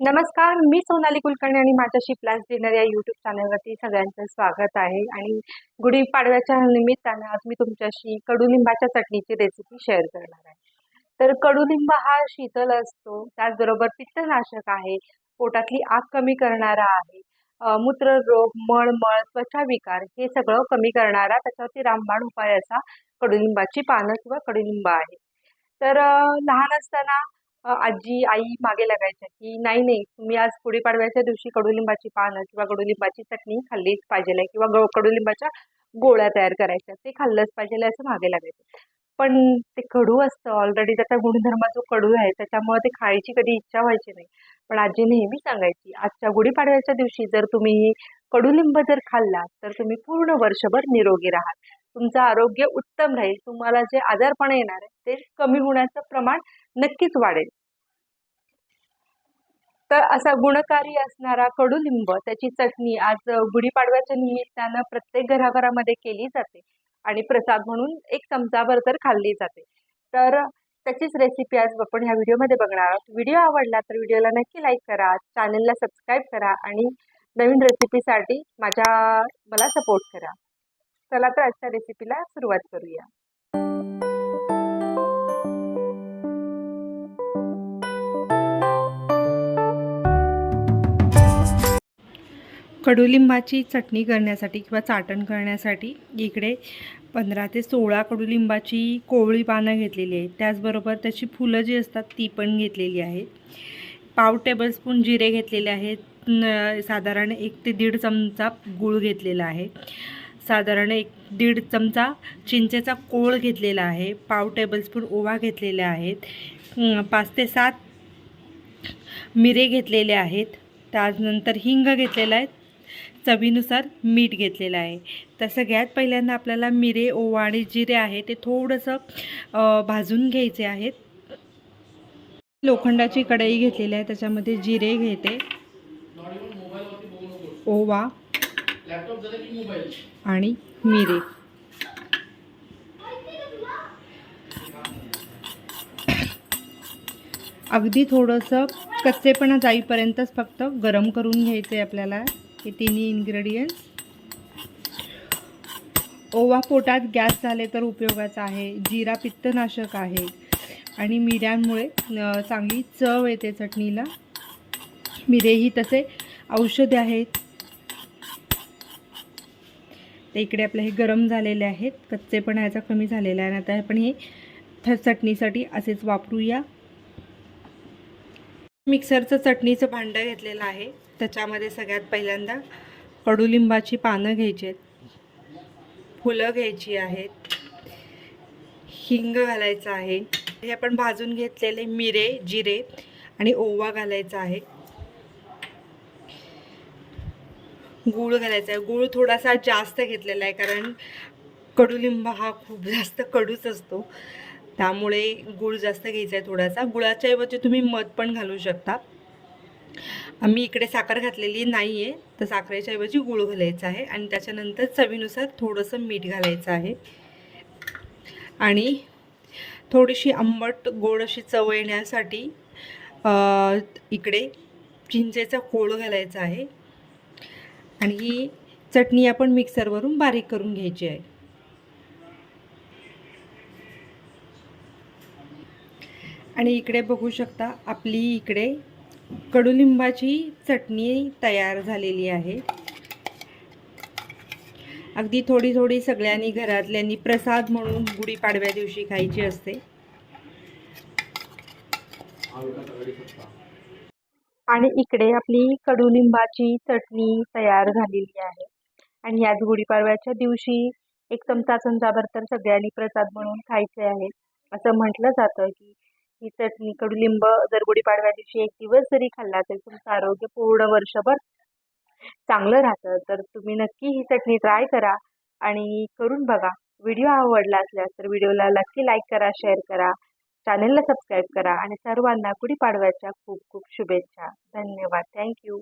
नमस्कार मी सोनाली कुलकर्णी आणि माझ्याशी प्लस डिनर या यूट्यूब चॅनलवरती सगळ्यांचं स्वागत आहे. आणि गुढीपाडव्याच्या निमित्तानं आज मी तुमच्याशी कडुलिंबाच्या चटणीची रेसिपी शेअर करणार आहे. तर कडुलिंब हा शीतल असतो त्याचबरोबर पित्तनाशक आहे पोटातली आग कमी करणारा आहे मूत्र मूत्ररोग मळमळ त्वचा विकार हे सगळं कमी करणारा त्याच्यावरती रामबाण उपाय असा कडुलिंबाची पानं किंवा कडुलिंब आहे. तर लहान असताना आजी आई मागे लागायच्या की नाही नाही तुम्ही आज गुढीपाडव्याच्या दिवशी कडुलिंबाची पानं किंवा कडुलिंबाची चटणी खाल्लीच पाहिजे किंवा ग कडुलिंबाच्या गोळ्या तयार करायच्या ते खाल्लंच पाहिजे असं मागे लागायचं. पण ते कडू असतं ऑलरेडी त्याचा गुणधर्म जो कडू आहे त्याच्यामुळे ते खायची कधी इच्छा व्हायची नाही. पण आजी नेहमी सांगायची आजच्या गुढीपाडव्याच्या दिवशी जर तुम्ही कडुलिंब जर खाल्ला तर तुम्ही पूर्ण वर्षभर निरोगी राहाल. तुमचं आरोग्य उत्तम राहील. तुम्हाला जे आजारपण येणार आहे ते कमी होण्याचं प्रमाण नक्कीच वाढेल. तर असा गुणकारी असणारा कडुलिंब त्याची चटणी आज गुढीपाडव्याच्या निमित्तानं प्रत्येक घराघरामध्ये केली जाते आणि प्रसाद म्हणून एक चमचाभर तर खाल्ली जाते. तर त्याचीच रेसिपी आज आपण ह्या व्हिडिओमध्ये बघणार आहोत. व्हिडिओ आवडला तर व्हिडिओला नक्की लाईक करा चॅनलला सबस्क्राईब करा आणि नवीन रेसिपीसाठी माझ्या मला सपोर्ट करा. चला तर आजच्या रेसिपीला सुरुवात करूया. कडुलिंबाची चटणी करण्यासाठी किंवा चाटण करण्यासाठी इकडे पंधरा ते सोळा कडुलिंबाची कोवळी पानं घेतलेली आहेत. त्याचबरोबर त्याची फुलं जी असतात ती पण घेतलेली आहेत. पाव टेबलस्पून जिरे घेतलेले आहेत. न साधारण एक ते दीड चमचा गूळ घेतलेला आहे. साधारण एक दीड चमचा चिंचेचा कोळ घेतलेला आहे. पाव टेबलस्पून ओवा घेतलेल्या आहेत. पाच ते सात मिरे घेतलेले आहेत. त्यानंतर हिंग घेतलेला आहे. चवीनुसार मीठ घेतलेलं आहे. तर सगळ्यात पहिल्यांदा आपल्याला मिरे ओवा आणि जिरे आहे ते थोडंसं भाजून घ्यायचे आहेत. लोखंडाची कढई घेतलेली आहे त्याच्यामध्ये जिरे घेते. ओवा. आणि मिरे. अगदी थोडंसं कच्चेपणा जाईपर्यंतच फक्त गरम करून घ्यायचं आहे आपल्याला. हे तिन्ही इन्ग्रेडियंट्स ओवा पोटात गॅस झाले तर उपयोगाचा आहे. जिरा पित्तनाशक आहे. आणि मिऱ्यांमुळे चांगली चव येते चटणीला. मिरेही तसे औषधे आहेत. ते इकडे आपले हे गरम झालेले आहेत. कच्चे पण याचा कमी झालेला आहे. आता आपण हे थ चटणीसाठी असेच वापरूया. मिक्सरचं चटणीचं भांडं घेतलेलं आहे. त्याच्यामध्ये सगळ्यात पहिल्यांदा कडुलिंबाची पानं घ्यायची आहेत. फुलं घ्यायची आहेत. हिंग घालायचं आहे. हे आपण भाजून घेतलेले मिरे जिरे आणि ओवा घालायचा आहे. गूळ घालायचा आहे. गूळ थोडासा जास्त घेतलेला आहे कारण कडुलिंब हा खूप जास्त कडूच असतो. त्यामुळे गूळ जास्त घ्यायचा आहे थोडासा. गुळाच्या ऐवजी तुम्ही मध पण घालू शकता. मी इकडे साखर घातलेली नाही आहे तर साखरेच्या ऐवजी गूळ घालायचा आहे आणि त्याच्यानंतर चवीनुसार थोडंसं मीठ घालायचं आहे. आणि थोडीशी आंबट गोड अशी चव येण्यासाठी इकडे चिंचेचा कोळ घालायचा आहे. आणि ही चटणी आपण मिक्सरवरून बारीक करून घ्यायची आहे. आणि इकडे बघू शकता आपली इकडे कडुलिंबाची चटणी तयार झालेली आहे. अगदी थोडी थोडी सगळ्यांनी घरातल्यांनी प्रसाद म्हणून गुढीपाडव्या दिवशी खायची असते. आणि इकडे आपली कडुलिंबाची चटणी तयार झालेली आहे. आणि याच गुढीपाडव्याच्या दिवशी एक चमचा चमचाभर तर सगळ्यांनी प्रसाद म्हणून खायचे आहे. असं म्हटलं जातं की ही चटणी कडुलिंब जर गुढीपाडव्या दिवशी एक दिवस जरी खाल्ला तरी तुमचं आरोग्य पूर्ण वर्षभर चांगलं राहतं. तर तुम्ही नक्की ही चटणी ट्राय करा आणि करून बघा. व्हिडिओ आवडला असल्यास तर व्हिडिओला नक्की लाईक करा शेअर करा चॅनलला सबस्क्राईब करा आणि सर्वांना गुढीपाडव्याच्या खूप खूप शुभेच्छा. धन्यवाद. थँक्यू